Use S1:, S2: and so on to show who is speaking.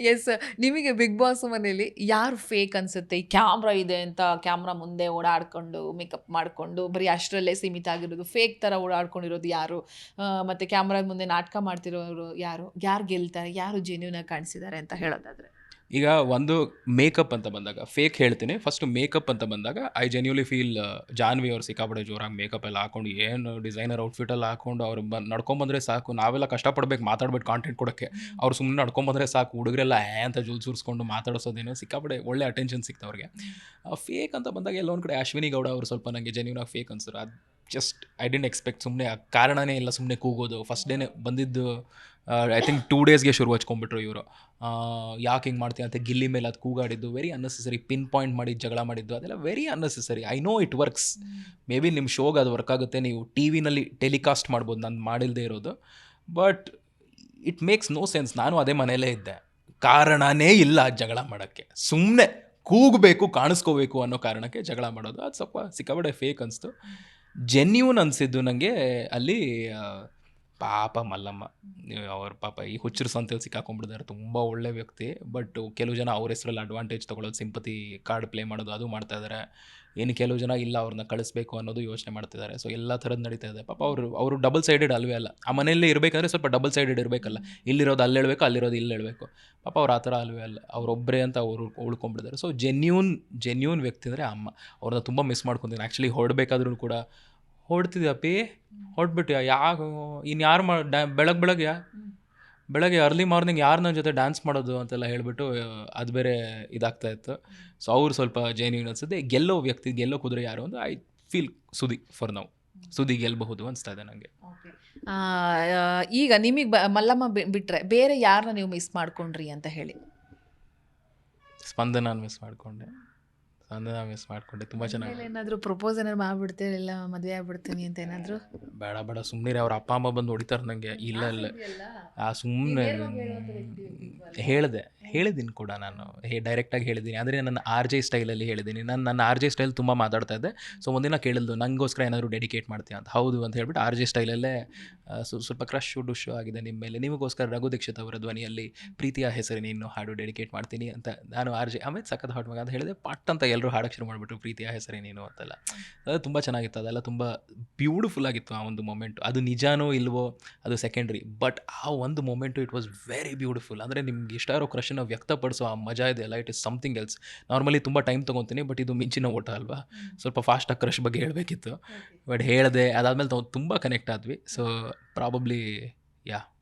S1: S ನಿಮಗೆ big boss ಮನೇಲಿ ಯಾರು ಫೇಕ್ ಅನ್ಸುತ್ತೆ? ಈ ಕ್ಯಾಮ್ರಾ ಇದೆ ಅಂತ ಕ್ಯಾಮ್ರಾ ಮುಂದೆ ಓಡಾಡ್ಕೊಂಡು ಮೇಕಪ್ ಮಾಡಿಕೊಂಡು, ಬರೀ ಅಷ್ಟರಲ್ಲೇ ಸೀಮಿತ ಆಗಿರೋದು. ಫೇಕ್ ಥರ ಓಡಾಡ್ಕೊಂಡಿರೋದು ಯಾರು? ಮತ್ತು ಕ್ಯಾಮ್ರಾದ ಮುಂದೆ ನಾಟಕ ಮಾಡ್ತಿರೋರು ಯಾರು? ಯಾರು ಗೆಲ್ತಾರೆ? ಯಾರು ಜೆನ್ಯೂನ್ ಆಗಿ ಕಾಣಿಸಿದ್ದಾರೆ ಅಂತ ಹೇಳೋದಾದ್ರೆ?
S2: ಈಗ ಒಂದು ಮೇಕಪ್ ಅಂತ ಬಂದಾಗ ಫೇಕ್ ಹೇಳ್ತೀನಿ. ಫಸ್ಟ್ ಮೇಕಪ್ ಅಂತ ಬಂದಾಗ ಐ ಜೆನ್ಯೂಲಿ ಫೀಲ್ ಜಾನ್ವಿ ಅವ್ರು ಸಿಕ್ಕಾಪಡೆ ಜೋರಾಗಿ ಮೇಕಪ್ ಎಲ್ಲ ಹಾಕೊಂಡು ಏನು ಡಿಸೈನರ್ ಔಟ್ಫಿಟ್ ಎಲ್ಲ ಹಾಕೊಂಡು ಅವ್ರು ಬ ನಡ್ಕೊಂಬಂದ್ರೆ ಸಾಕು. ನಾವೆಲ್ಲ ಕಷ್ಟಪಡ್ಬೇಕು ಮಾತಾಡ್ಬೇಕು ಕಾಂಟೆಂಟ್ ಕೊಡೋಕ್ಕೆ. ಅವ್ರು ಸುಮ್ಮನೆ ನಡ್ಕೊಂಬಂದ್ರೆ ಸಾಕು. ಹುಡುಗರೆಲ್ಲ ಏ ಅಂತ ಜುಲ್ ಸುರಿಸ್ಕೊಂಡು ಮಾತಾಡಿಸೋದೇನು ಸಿಕ್ಕಾಪಡೆ ಒಳ್ಳೆ ಅಟೆನ್ಷನ್ ಸಿಕ್ತು ಅವ್ರಿಗೆ ಫೇಕ್ ಅಂತ ಬಂದಾಗ ಎಲ್ಲ ಒಂದು ಕಡೆ ಅಶ್ವಿನಿ ಗೌಡ ಅವರು ಸ್ವಲ್ಪ ನನಗೆ ಜೆನ್ಯೂನಾಗಿ ಫೇಕ್ ಅನ್ಸರು. ಅದು ಜಸ್ಟ್ ಐ ಡೆಂಟ್ ಎಕ್ಸ್ಪೆಕ್ಟ್ ಸುಮ್ಮನೆ ಕಾರಣನೇ ಇಲ್ಲ ಸುಮ್ಮನೆ ಕೂಗೋದು. ಫಸ್ಟ್ ಡೇನೆ ಬಂದಿದ್ದು ಐ ಥಿಂಕ್ ಟೂ ಡೇಸ್ಗೆ ಶುರು ಹಚ್ಕೊಂಡ್ಬಿಟ್ರು ಇವರು. ಯಾಕೆ ಹಿಂಗೆ ಮಾಡ್ತೀನಿ ಅಂತ ಗಿಲ್ಲಿ ಮೇಲೆ ಅದು ಕೂಗಾಡಿದ್ದು ವೆರಿ ಅನ್ನೆಸೆಸರಿ ಪಿನ್ ಪಾಯಿಂಟ್ ಮಾಡಿ ಜಗಳ ಮಾಡಿದ್ದು, ಅದೆಲ್ಲ very unnecessary I know it works maybe ನಿಮ್ಮ ಶೋಗೆ ಅದು ವರ್ಕ್ ಆಗುತ್ತೆ, ನೀವು ಟಿ ವಿನಲ್ಲಿ ಟೆಲಿಕಾಸ್ಟ್ ಮಾಡ್ಬೋದು, ನಾನು ಮಾಡಿಲ್ಲದೆ ಇರೋದು. But it makes no sense ನಾನು ಅದೇ ಮನೆಯಲ್ಲೇ ಇದ್ದೆ. ಕಾರಣನೇ ಇಲ್ಲ ಜಗಳ ಮಾಡೋಕ್ಕೆ. ಸುಮ್ಮನೆ ಕೂಗಬೇಕು, ಕಾಣಿಸ್ಕೋಬೇಕು ಅನ್ನೋ ಕಾರಣಕ್ಕೆ ಜಗಳ ಮಾಡೋದು. ಅದು ಸ್ವಲ್ಪ ಸಿಕ್ಕಾಪಟ್ಟೆ ಫೇಕ್ ಅನಿಸ್ತು. ಜೆನ್ಯೂನ್ ಅನಿಸಿದ್ದು ನನಗೆ ಅಲ್ಲಿ ಪಾಪ ಮಲ್ಲಮ್ಮ ಅವ್ರ ಪಾಪ ಈ ಹುಚ್ಚರು ಸಂತೆಯಲ್ಲಿ ಸಿಕ್ಕಾಕೊಂಡ್ಬಿಟ್ಟಿದ್ದಾರೆ ತುಂಬ ಒಳ್ಳೆ ವ್ಯಕ್ತಿ ಬಟ್ ಕೆಲವು ಜನ ಅವ್ರ ಹೆಸರಲ್ಲಿ ಅಡ್ವಾಂಟೇಜ್ ತೊಗೊಳೋದು ಸಿಂಪತಿ ಕಾರ್ಡ್ ಪ್ಲೇ ಮಾಡೋದು, ಅದು ಮಾಡ್ತಾ ಇದ್ದಾರೆ ಇನ್ನು ಕೆಲವು ಜನ ಇಲ್ಲ, ಅವ್ರನ್ನ ಕಳಿಸ್ಬೇಕು ಅನ್ನೋದು ಯೋಚನೆ ಮಾಡ್ತಿದ್ದಾರೆ ಸೊ ಎಲ್ಲ ಥರದ್ದು ನಡೀತಾ ಇದೆ. ಪಾಪ ಅವರು ಅವರು ಡಬಲ್ ಸೈಡೆಡ್ ಅಲ್ವೇ ಅಲ್ಲ. ಆ ಮನೆಯಲ್ಲೇ ಇರಬೇಕಂದ್ರೆ ಸ್ವಲ್ಪ ಡಬಲ್ ಸೈಡೆಡ್ ಇರಬೇಕಲ್ಲ. ಇಲ್ಲಿರೋದು ಅಲ್ಲಿ ಹೇಳಬೇಕು, ಅಲ್ಲಿರೋದು ಇಲ್ಲಿ ಹೇಳಬೇಕು. ಪಾಪ ಅವ್ರು ಆ ಥರ ಅಲ್ವೇ ಅಲ್ಲ. ಅವರೊಬ್ಬರೇ ಅಂತ ಅವರು ಉಳ್ಕೊಂಡ್ಬಿಟ್ಟಿದ್ದಾರೆ ಸೊ ಜೆನ್ಯೂನ್ ಜೆನ್ಯೂನ್ ವ್ಯಕ್ತಿ ಅಂದರೆ ಅಮ್ಮ. ಅವ್ರನ್ನ ತುಂಬ ಮಿಸ್ ಮಾಡ್ಕೊತೀನಿ. ಆ್ಯಕ್ಚುಲಿ ಹೊರಡಬೇಕಾದ್ರೂ ಕೂಡ ಹೊಡ್ತಿದ್ಯಪ್ಪಿ ಹೊಡ್ಬಿಟ್ಟು ಯಾಕ ಇನ್ನು ಯಾರು ಮಾ ಡ್ಯಾ ಬೆಳಗ್ಗೆ ಬೆಳಗ್ಗೆ ಬೆಳಗ್ಗೆ ಅರ್ಲಿ ಮಾರ್ನಿಂಗ್ ಯಾರು ನನ್ನ ಜೊತೆ ಡ್ಯಾನ್ಸ್ ಮಾಡೋದು ಅಂತೆಲ್ಲ ಹೇಳಿಬಿಟ್ಟು ಅದು ಬೇರೆ ಇದಾಗ್ತಾ ಇತ್ತು. ಸೊ ಅವ್ರು ಸ್ವಲ್ಪ ಜೆನ್ಯೂನ್ ಅನ್ಸುತ್ತೆ ಗೆಲ್ಲೋ ವ್ಯಕ್ತಿ ಗೆಲ್ಲೋ ಕುದುರೆ ಯಾರು ಅಂದ್ರೆ ಐ ಫೀಲ್ ಸುದಿ ಫಾರ್ ನಾವು ಸುದಿ ಗೆಲ್ಲಬಹುದು ಅನಿಸ್ತಾ ಇದೆ ನನಗೆ
S1: ಈಗ ನಿಮಗೆ ಬ ಮಲ್ಲಮ್ಮ ಬಿಟ್ಟರೆ ಬೇರೆ ಯಾರನ್ನ ನೀವು ಮಿಸ್ ಮಾಡ್ಕೊಂಡ್ರಿ ಅಂತ ಹೇಳಿ?
S2: ಸ್ಪಂದನ ಮಿಸ್ ಮಾಡಿಕೊಂಡೆ. ಸ್ಪಂದನ ಮಿಸ್ ಮಾಡ್ಕೊಂಡೆ. ತುಂಬ ಚೆನ್ನಾಗಿ
S1: ಏನಾದರೂ ಪ್ರಪೋಸ್ ಏನಾದ್ರು ಮಾಡ್ಬಿಡ್ತೀರಿ? ಇಲ್ಲ ಮದುವೆ ಆಗ್ಬಿಡ್ತೀನಿ ಅಂತ ಏನಾದರೂ?
S2: ಬೇಡ ಬೇಡ. ಸುಮ್ಮನೆ ಅವ್ರ ಅಪ್ಪ ಅಮ್ಮ ಬಂದು ಹೊಡಿತಾರೆ ನನಗೆ ಇಲ್ಲ ಇಲ್ಲ. ಆ ಸುಮ್ಮನೆ ಹೇಳಿದೆ ಹೇಳಿದ್ದೀನಿ ಕೂಡ ನಾನು. ಹೇ ಡೈರೆಕ್ಟಾಗಿ ಹೇಳಿದ್ದೀನಿ ಆದರೆ ನನ್ನ ಆರ್ ಜೆ ಸ್ಟೈಲಲ್ಲಿ ಹೇಳಿದ್ದೀನಿ ನಾನು ನನ್ನ ಆರ್ ಜೆ ಸ್ಟೈಲ್ ತುಂಬ ಮಾತಾಡ್ತಾ ಇದ್ದೆ ಸೊ ಒಂದಿನ ಕೇಳಿದ್ದು ನನಗೋಸ್ಕರ ಏನಾದರೂ ಡೆಡಿಕೇಟ್ ಮಾಡ್ತೀಯ? ಅಂತ. ಹೌದು ಅಂತ ಹೇಳ್ಬಿಟ್ಟು ಆರ್ ಜೆ ಸ್ಟೈಲಲ್ಲೇ ಸ್ವಲ್ಪ ಕ್ರಶು ಡುಶು ಆಗಿದೆ ನಿಮ್ಮ ಮೇಲೆ. ನಿಮಗೋಸ್ಕರ ರಘು ದೀಕ್ಷಿತ್ ಅವರ ಧ್ವನಿಯಲ್ಲಿ ಪ್ರೀತಿಯ ಹೆಸರಿನ ಇನ್ನು ಹಾಡು ಡೆಡಿಕೇಟ್ ಮಾಡ್ತೀನಿ ಅಂತ ನಾನು ಆರ್ ಜೆ ಆಮೇಲೆ ಸಖತ್ ಹಾಟ್ ಮಗ ಅಂತ ಹೇಳಿದೆ. ಪಟ್ ಅಂತ ಎಲ್ಲರೂ ಹಾಡಕ್ಕೆ ಶುರು ಮಾಡಿಬಿಟ್ರು ಪ್ರೀತಿಯ ಹೆಸರೇ ನೀನು ಅಂತೆಲ್ಲ. ಅದು ತುಂಬ ಚೆನ್ನಾಗಿತ್ತು ಅದೆಲ್ಲ ತುಂಬ ಬ್ಯೂಟಿಫುಲ್ ಆಗಿತ್ತು ಆ ಒಂದು ಮೊಮೆಂಟ್ ಅದು ನಿಜಾನೋ ಇಲ್ವೋ ಅದು ಸೆಕೆಂಡ್ರಿ ಬಟ್ ಆ ಒಂದು moment it was very beautiful ಅಂದರೆ ನಿಮ್ಗೆ ಇಷ್ಟ ಇರೋ ಕ್ರಶನ್ನು ವ್ಯಕ್ತಪಡಿಸೋ ಆ ಮಜಾ ಇದೆಯಲ್ಲ it is something else normally ತುಂಬ ಟೈಮ್ ತೊಗೊತೀನಿ ಬಟ್ ಇದು ಮಿಂಚಿನ ಓಟ ಅಲ್ವಾ? ಸ್ವಲ್ಪ ಫಾಸ್ಟಾಗಿ ಕ್ರಶ್ ಬಗ್ಗೆ ಹೇಳಬೇಕಿತ್ತು. ಬಟ್ ಹೇಳಿದೆ ಅದಾದಮೇಲೆ ತುಂಬ ಕನೆಕ್ಟ್ ಆದ್ವಿ. ಸೊ ಪ್ರಾಬಬ್ಲಿ ಯಾ